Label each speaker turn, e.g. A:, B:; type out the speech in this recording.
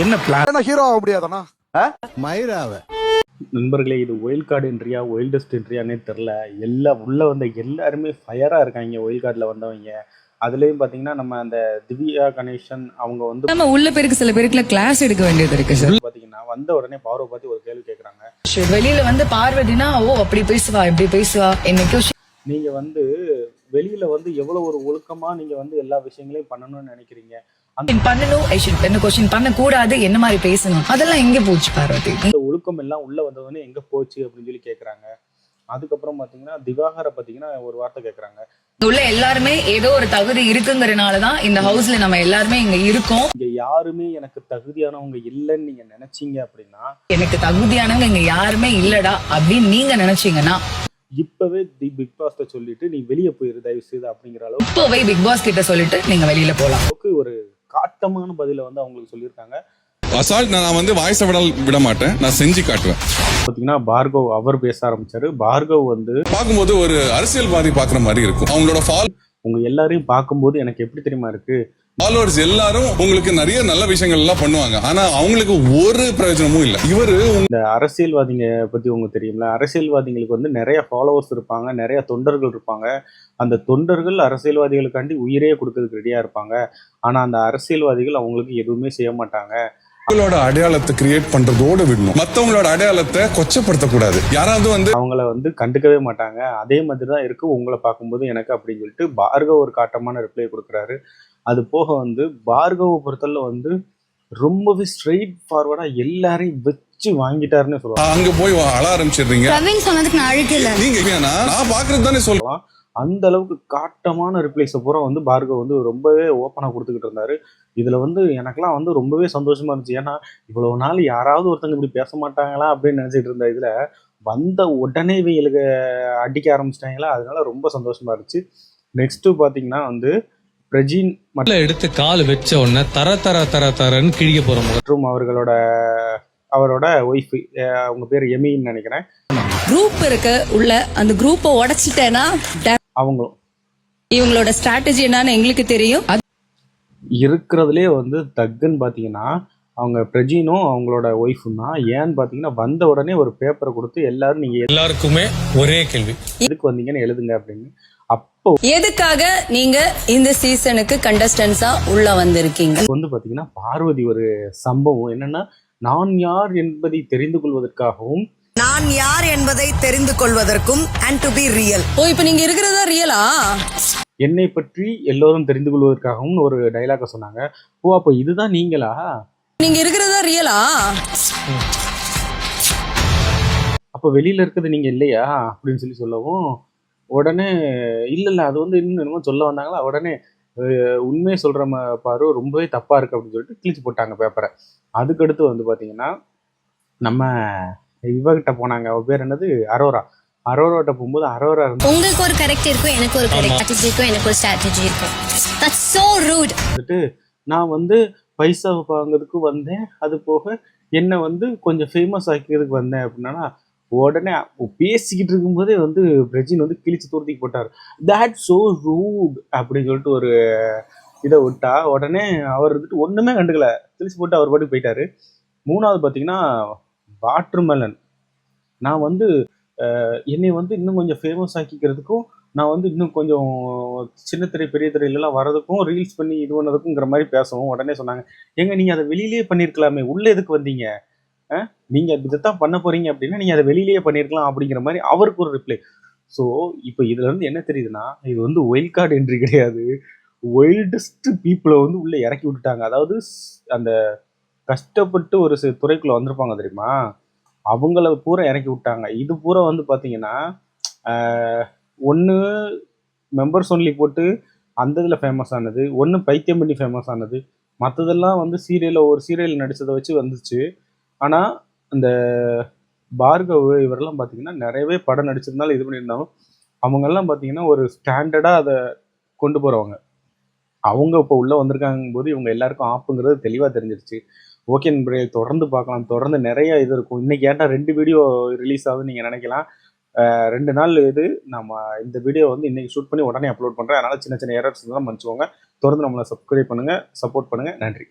A: என்ன பிளான்
B: என்ன ஹீரோ ஆக முடியாதானா
C: மயிராவ.
A: நண்பர்களே இது ஒயில் கார்டு என்ட்ரியா ஒயில்டஸ்ட் என்ட்ரியானே தெரில எல்லா உள்ளே வந்த எல்லாருமே ஃபயராக இருக்காங்க ஒயில் கார்டில் வந்தவங்க. அதுலேயும் பார்த்தீங்கன்னா நம்ம அந்த திவ்யா கணேசன் அவங்க வந்து
D: நம்ம உள்ள பேருக்கு சில பேருக்குல கிளாஸ் எடுக்க வேண்டியது இருக்கு சார்
A: பார்த்தீங்கன்னா வந்த உடனே பார்வை பார்த்து ஒரு கேள்வி கேட்குறாங்க
D: வெளியில வந்து பார்வதினா ஓ அப்படி பேசுவா இப்படி பேசுவா? என்னைக்கும்
A: நீங்கள் வந்து வெளியில் வந்து எவ்வளோ ஒரு ஒழுக்கமாக நீங்கள் வந்து எல்லா விஷயங்களையும் பண்ணணும்னு நினைக்கிறீங்க.
D: பண்ணணும் I should என்ன கொஸ்டின் பண்ண கூடாது என்ன மாதிரி பேசணும்? அதெல்லாம் எங்க போச்சு பார்வதி?
A: அந்த ஒழுக்கம் எல்லாம் உள்ளே வந்தவொடனே எங்கே போச்சு அப்படின்னு சொல்லி கேட்குறாங்க அதுக்கப்புறம் பார்த்தீங்கன்னா திவாகரை பார்த்தீங்கன்னா ஒரு வார்த்தை கேட்குறாங்க
D: இங்க உள்ள எல்லாருமே ஏதோ ஒரு தகுதி இருக்குங்கிறனாலதான் இந்த ஹவுஸ்ல நம்ம எல்லாருமே இங்க இருக்கோம்.
A: இங்கே யாருமே எனக்கு தகுதியானவங்க இல்லைன்னு நீங்கள் நினச்சிங்க அப்படின்னா
D: எனக்கு தகுதியானவங்க இங்க யாருமே இல்லடா அப்படின்னு நீங்க நினைச்சீங்கன்னா
A: இப்பவே தி பிக் பாஸ்ட சொல்லிட்டு நீ வெளியே போயிரு தயவு செய்து அப்படிங்கிற அளவுக்கு
D: இப்போவே பிக் பாஸ் கிட்ட சொல்லிட்டு நீங்க வெளியில போலாம்.
A: ஒரு காட்டமான பதில வந்து அவங்களுக்கு சொல்லியிருக்காங்க.
E: அசால்ட் நான் வந்து வாய்ஸ் விட விட மாட்டேன் நான் செஞ்சு காட்டுவேன்.
A: பார்த்தீங்கன்னா பார்கவ் அவர் பேச ஆரம்பிச்சாரு. பார்கவ் வந்து
E: பார்க்கும்போது ஒரு அரசியல்வாதி பார்க்குற மாதிரி இருக்கும். அவங்களோட ஃபால்
A: உங்க எல்லாரையும் பார்க்கும்போது எனக்கு எப்படி தெரியுமா இருக்கு?
E: ஃபாலோவர்ஸ் எல்லாரும் உங்களுக்கு நிறைய நல்ல விஷயங்கள் எல்லாம் பண்ணுவாங்க. ஆனா அவங்களுக்கு ஒரு பிரயோஜனமும் இல்லை. இவரு
A: இந்த அரசியல்வாதிங்க பத்தி உங்களுக்கு தெரியும்ல? அரசியல்வாதிகளுக்கு வந்து நிறைய ஃபாலோவர்ஸ் இருப்பாங்க நிறைய தொண்டர்கள் இருப்பாங்க. அந்த தொண்டர்கள் அரசியல்வாதிகளுக்காண்டி உயிரே கொடுக்கறதுக்கு ரெடியா இருப்பாங்க. ஆனா அந்த அரசியல்வாதிகள் அவங்களுக்கு எதுவுமே செய்ய மாட்டாங்க.
E: உங்களோட அடையாளத்தை கிரியேட் பண்றதோட விடணும். மத்தவங்களோட அடையாளத்தை கொச்சப்படுத்தக்கூடாது. யாராவது வந்து
A: அவங்கள வந்து கண்டுக்கவே மாட்டாங்க. அதே மாதிரி தான் இருக்கு. உங்களை பார்க்கும்போது எனக்கு அப்படின்னு சொல்லிட்டு பார்கவ் ஒரு காட்டமான ரிப்ளை கொடுக்குறாரு. அது போக வந்து பார்கவ பொறுத்தல வந்து ரொம்பவே ஸ்ட்ரெயிட் ஃபார்வர்டா எல்லாரையும் வச்சு வாங்கிட்டாருன்னு சொல்லலாம்
E: அங்க போய் அழ ஆரம்பிச்சிடுறீங்க.
F: பிரவீன் சொன்னதுக்கு நான் அழுகல
E: நீங்க ஏன்னா நான்? பாக்குறது தானே சொல்லுவேன்
A: அந்த அளவுக்கு காட்டமான ரிப்ளைஸை பூரா வந்து பார்கவ் வந்து ரொம்பவே ஓப்பனாக கொடுத்துக்கிட்டு இருந்தாரு. இதுல வந்து எனக்கெல்லாம் வந்து ரொம்பவே சந்தோஷமா இருந்துச்சு. ஏன்னா இவ்வளவு நாள் யாராவது ஒருத்தங்க இப்படி பேச மாட்டாங்களா அப்படின்னு நினைச்சிட்டு இருந்த இதுல வந்த உடனே இவங்களுக்கு அடிக்க ஆரம்பிச்சிட்டாங்களா? அதனால ரொம்ப சந்தோஷமா இருந்துச்சு. நெக்ஸ்ட் பாத்தீங்கன்னா வந்து பிரஜின்
G: உள்ள எடுத்து கால் வச்ச உடனே தர தர தர தரன்னு கிழிக்க போறோம்
A: மற்றும் அவர்களோட அவரோட ஒய்ஃப் அவங்க பேர் எமின்னு நினைக்கிறேன்.
F: குரூப் இருக்கு உள்ள அந்த குரூப்பை உடைச்சிட்டேன்னா
A: அவங்களும்.
F: இவங்களோட ஸ்ட்ராட்டஜி என்னன்னு எங்களுக்கு தெரியும்.
A: இருக்கிறதுலே வந்து தக்குன்னு பார்த்தீங்கன்னா அவங்க பிரஜினும் அவங்களோட ஒய்ஃபும் தான். ஏன்னு பார்த்தீங்கன்னா வந்த உடனே ஒரு பேப்பரை கொடுத்து எல்லாரும் நீங்க
G: எல்லாருக்குமே ஒரே கேள்வி.
A: எதுக்கு வந்தீங்கன்னு எழுதுங்க அப்படின்னு. அப்போ
F: எதுக்காக நீங்க இந்த சீசனுக்கு கண்டஸ்டன்ஸா உள்ள வந்திருக்கீங்க?
A: வந்து பார்த்தீங்கன்னா பார்வதி ஒரு சம்பவம். என்னன்னா நான் யார் என்பதை தெரிந்து கொள்வதற்காகவும்
H: நான் யார் என்பதை தெரிந்து கொள்வதற்கும் அண்ட் டு பி ரியல்
F: ஓ இப்போ நீங்க இருக்கிறதா ரியலா
A: என்னை பற்றி எல்லோரும் தெரிந்து கொள்வதற்காகவும் ஒரு டைலாக சொன்னாங்க. ஓ அப்போ இதுதான் நீங்களா?
F: நீங்க இருக்கிறதா ரியலா
A: அப்போ வெளியில இருக்கிறது நீங்க இல்லையா? அப்படின்னு சொல்லி சொல்லவும் உடனே இல்ல இல்ல அது வந்து இன்னும் என்னமோ சொல்ல வந்தாங்களா? உடனே உண்மையை சொல்ற ம- பாரு ரொம்பவே தப்பா இருக்கு அப்படின்னு சொல்லிட்டு கிழிச்சு போட்டாங்க பேப்பரை அதுக்கடுத்து வந்து பாத்தீங்கன்னா நம்ம இவகிட்ட போனாங்க. அவ பேர் என்னது? அரோரா. அரோராட்ட போகும்போது அரோரா இருந்து
I: உங்களுக்கு ஒரு கரெக்ட் இருக்கும் எனக்கு ஒரு கரெக்ட் இருக்கும் எனக்கு ஒரு ஸ்ட்ராட்டஜி இருக்கும். தட்ஸ் சோ ரூட்
A: வந்துட்டு நான் வந்து பைசா வாங்குறதுக்கு வந்தேன். அது போக என்னை வந்து கொஞ்சம் ஃபேமஸ் ஆக்கிறதுக்கு வந்தேன் அப்படின்னா உடனே பேசிக்கிட்டு இருக்கும்போதே வந்து பிரஜின் வந்து கிழிச்சு தூரத்துக்கு போட்டார். தட் so rude அப்படின்னு சொல்லிட்டு ஒரு இதை விட்டா உடனே அவர் வந்துட்டு ஒண்ணுமே கண்டுக்கல. கிழிச்சு போட்டு அவர் பாட்டுக்கு போயிட்டாரு. மூணாவது பார்த்தீங்கன்னா வாட்டர்மெலன். நான் வந்து என்னை வந்து இன்னும் கொஞ்சம் ஃபேமஸ் ஆக்கிக்கிறதுக்கும் நான் வந்து இன்னும் கொஞ்சம் சின்ன திரை பெரிய திரையிலலாம் வரதுக்கும் ரீல்ஸ் பண்ணி இது பண்ணதுக்குங்கிற மாதிரி பேசவும் உடனே சொன்னாங்க. ஏங்க நீங்கள் அதை வெளியிலேயே பண்ணியிருக்கலாமே உள்ளே எதுக்கு வந்தீங்க? நீங்கள் இதைத்தான் பண்ண போகிறீங்க அப்படின்னா நீங்கள் அதை வெளியிலேயே பண்ணியிருக்கலாம் அப்படிங்கிற மாதிரி அவருக்கு ஒரு ரிப்ளை ஸோ இப்போ இதுலேருந்து என்ன தெரியுதுன்னா இது வந்து ஒயில் கார்டு என்ட்ரி கிடையாது. ஒயில்டஸ்ட் பீப்புளை வந்து உள்ளே இறக்கி விட்டுட்டாங்க. அதாவது ஸ்- அந்த கஷ்டப்பட்டு ஒரு சில துறைக்குள்ளே வந்திருப்பாங்க தெரியுமா? அவங்கள பூரா இறக்கி விட்டாங்க. இது பூரா வந்து பார்த்தீங்கன்னா ஒன்று மெம்பர்ஸ் ஒன்லி போட்டு அந்த இதில் ஃபேமஸ் ஆனது ஒன்று பைத்தியம் பண்ணி ஃபேமஸ் ஆனது. மற்றதெல்லாம் வந்து சீரியலில் ஒரு சீரியல் நடித்ததை வச்சு வந்துச்சு. ஆனால் இந்த பார்கவ் இவரெல்லாம் பார்த்தீங்கன்னா நிறையவே படம் நடிச்சிருந்தாலும் இது பண்ணியிருந்தாலும் அவங்கெல்லாம் பார்த்தீங்கன்னா ஒரு ஸ்டாண்டர்டாக அதை கொண்டு போகிறவங்க அவங்க இப்போ உள்ளே வந்திருக்காங்க போது இவங்க எல்லாருக்கும் ஆப்புங்கிறது தெளிவாக தெரிஞ்சிருச்சு. ஓகே நண்பர்கள் தொடர்ந்து பார்க்கலாம். தொடர்ந்து நிறைய இது இருக்கும். இன்னைக்கு ஏன்டா ரெண்டு வீடியோ ரிலீஸ் ஆகுதுன்னு நீங்கள் நினைக்கலாம். ரெண்டு நாள் இது. நம்ம இந்த வீடியோ வந்து இன்னைக்கு ஷூட் பண்ணி உடனே அப்லோட் பண்ணுறேன் அதனால சின்ன சின்ன எரர்ஸ் தான் மன்னிச்சுக்கோங்க. தொடர்ந்து நம்மளை சப்ஸ்கிரைப் பண்ணுங்கள் சப்போர்ட் பண்ணுங்கள் நன்றி.